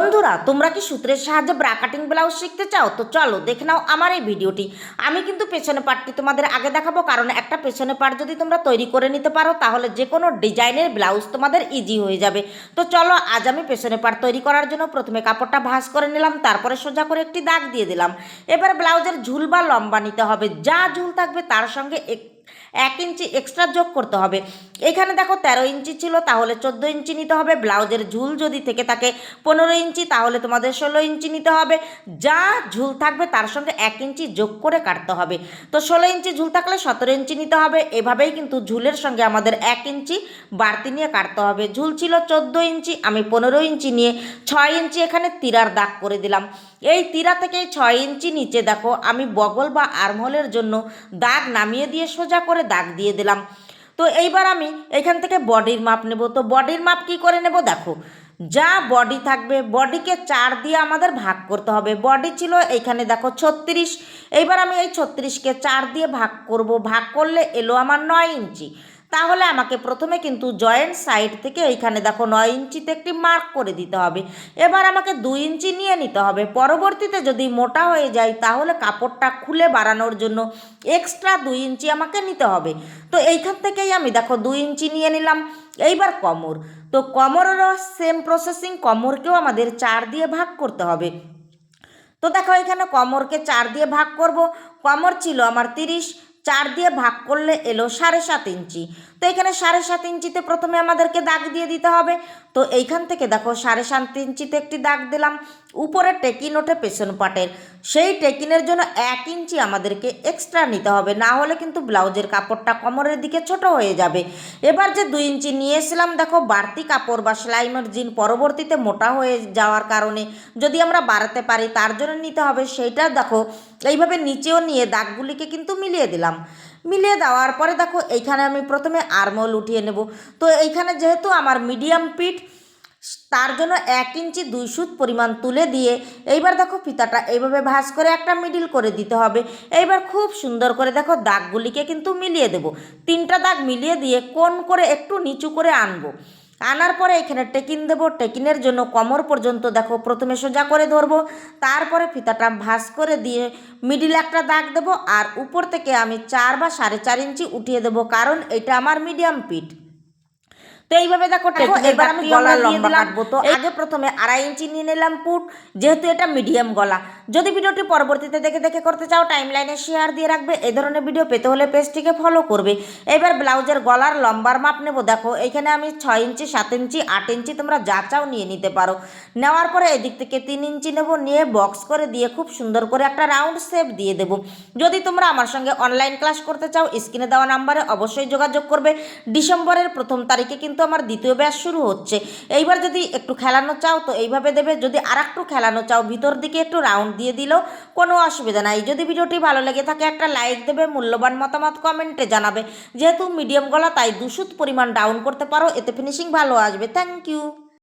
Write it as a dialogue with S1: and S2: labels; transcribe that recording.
S1: বন্ধুরা, তোমরা কি সূত্রের সাহায্যে ব্রা কাটিং ব্লাউজ শিখতে চাও? তো চলো, দেখে নাও আমার এই ভিডিওটি। আমি কিন্তু পেছনে পার্টটি তোমাদের আগে দেখাবো, কারণ একটা পেছনে পার্ট যদি তোমরা তৈরি করে নিতে পারো, তাহলে যে কোনো ডিজাইনের ব্লাউজ তোমাদের ইজি হয়ে যাবে। তো চলো, আজ আমি পেছনে পার্ট তৈরি করার জন্য প্রথমে কাপড়টা ভাঁজ করে নিলাম, তারপরে সোজা করে একটি দাগ দিয়ে দিলাম। এবার ব্লাউজের ঝুল বা লম্বা নিতে হবে। যা ঝুল থাকবে তার সঙ্গে এক এক ইঞ্চি এক্সট্রা যোগ করতে হবে। এখানে দেখো তেরো ইঞ্চি ছিল, তাহলে চোদ্দ ইঞ্চি নিতে হবে। ব্লাউজের ঝুল যদি থেকে থাকে পনেরো ইঞ্চি, তাহলে তোমাদের ষোলো ইঞ্চি নিতে হবে। যা ঝুল থাকবে তার সঙ্গে এক ইঞ্চি যোগ করে কাটতে হবে। তো ষোলো ইঞ্চি ঝুল থাকলে সতেরো ইঞ্চি নিতে হবে। এভাবেই কিন্তু ঝুলের সঙ্গে আমাদের এক ইঞ্চি বাড়তি নিয়ে কাটতে হবে। ঝুল ছিল চোদ্দ ইঞ্চি, আমি পনেরো ইঞ্চি নিয়ে ছয় ইঞ্চি এখানে তিরার দাগ করে দিলাম। এই তিরা থেকে ছয় ইঞ্চি নিচে দেখো, আমি বগল বা আর্মহোলের জন্য দাগ নামিয়ে দিয়ে সোজা করে দাগ দিয়ে দিলাম। তো এইবার আমি এখান থেকে বডির মাপ নেব। তো বডির মাপ কি করে নেব? দেখো, যা বডি থাকবে বডিকে চার দিয়ে আমাদের ভাগ করতে হবে। বডি ছিল এইখানে দেখো ছত্রিশ। এইবার আমি এই ছত্রিশকে চার দিয়ে ভাগ করব। ভাগ করলে এলো আমার নয় ইঞ্চি। তাহলে আমাকে প্রথমে কিন্তু জয়েন্ট সাইড থেকে এইখানে দেখো নয় ইঞ্চিতে একটি মার্ক করে দিতে হবে। এবার আমাকে দুই ইঞ্চি নিয়ে নিতে হবে। পরবর্তীতে যদি মোটা হয়ে যায়, তাহলে কাপড়টা খুলে বাড়ানোর জন্য এক্সট্রা দুই ইঞ্চি আমাকে নিতে হবে। তো এইখান থেকেই আমি দেখো দুই ইঞ্চি নিয়ে নিলাম। এইবার কমর। তো কমরেরও সেম প্রসেসিং কমরকেও আমাদের চার দিয়ে ভাগ করতে হবে। তো দেখো এখানে কমরকে চার দিয়ে ভাগ করব। কমর ছিল আমার তিরিশ চার দিয়ে ভাগ করলে এলো সাড়ে সাত ইঞ্চি। তো এখানে সাড়ে সাত ইঞ্চিতে প্রথমে আমাদেরকে দাগ দিয়ে দিতে হবে। তো এইখান থেকে দেখো, সাড়ে সাত ইঞ্চিতে একটি দাগ দিলাম। উপরে টেকিন ওঠে পেছন পাটের। সেই টেকিনের জন্য এক ইঞ্চি আমাদেরকে এক্সট্রা নিতে হবে। না হলে কিন্তু ব্লাউজের কাপড়টা কোমরের দিকে ছোট হয়ে যাবে। এবার যে দুই ইঞ্চি নিয়ে এসেছিলাম দেখো, বাড়তি কাপড় বা সেলাই মার্জিন পরবর্তীতে মোটা হয়ে যাওয়ার কারণে যদি আমরা বাড়াতে পারি, তার জন্য নিতে হবে। সেইটা দেখো এইভাবে নিচেও নিয়ে দাগগুলিকে কিন্তু মিলিয়ে দিলাম। মিলিয়ে দেওয়ার পরে দেখো, এইখানে আমি প্রথমে আরমোল উঠিয়ে নেব। তো এইখানে যেহেতু আমার মিডিয়াম পিঠ, তার জন্য এক ইঞ্চি দুই সুত পরিমাণ তুলে দিয়ে এইবার দেখো ফিতাটা এইভাবে ভাঁজ করে একটা মিডিল করে দিতে হবে। এইবার খুব সুন্দর করে দেখো দাগগুলিকে কিন্তু মিলিয়ে দেব। তিনটা দাগ মিলিয়ে দিয়ে কোন করে একটু নিচু করে আনব। আনার পরে এখানে টেকিন দেবো। টেকিনের জন্য কমর পর্যন্ত দেখো প্রথমে সোজা করে ধরবো। তারপরে ফিতাটা ভাঁজ করে দিয়ে মিডিল একটা দাগ দেবো। আর উপর থেকে আমি চার বা সাড়ে চার ইঞ্চি উঠিয়ে দেবো। কারণ এটা আমার মিডিয়াম পিঠ তো এইভাবে দেখো টেকো এবার আমি গলা লম্বা কাটবো তো আগে প্রথমে আড়াই ইঞ্চি নিয়ে নিলাম পুট যেহেতু এটা মিডিয়াম গলা। যদি ভিডিওটি পরবর্তীতে দেখে দেখে করতে চাও টাইম লাইনে শেয়ার দিয়ে রাখবে এই ধরনের ভিডিও পেতে হলে পেজটিকে ফলো করবে। এবার ব্লাউজের গলার লম্বার মাপ নেব। দেখো এখানে আমি ছয় ইঞ্চি সাত ইঞ্চি আট ইঞ্চি তোমরা যা চাও নিয়ে নিতে পারো। নেওয়ার পরে এদিক থেকে তিন ইঞ্চি নেব নিয়ে বক্স করে দিয়ে খুব সুন্দর করে একটা রাউন্ড শেপ দিয়ে দেবো। যদি তোমরা আমার সঙ্গে অনলাইন ক্লাস করতে চাও স্ক্রিনে দেওয়া নাম্বারে অবশ্যই যোগাযোগ করবে। ডিসেম্বরের প্রথম তারিখে কিন্তু আমার দ্বিতীয় ব্যাস শুরু হচ্ছে। এইবার যদি একটু খেলানো চাও তো এইভাবে দেবে। যদি আর একটু খেলানো চাও, ভিতর দিকে একটু রাউন্ড দিয়ে দিলেও কোনো অসুবিধা নাই। যদি ভিডিওটি ভালো লেগে থাকে, একটা লাইক দেবে, মূল্যবান মতামত কমেন্টে জানাবে। যেহেতু মিডিয়াম গলা, তাই দুশুত পরিমাণ ডাউন করতে পারো, এতে ফিনিশিং ভালো আসবে। Thank you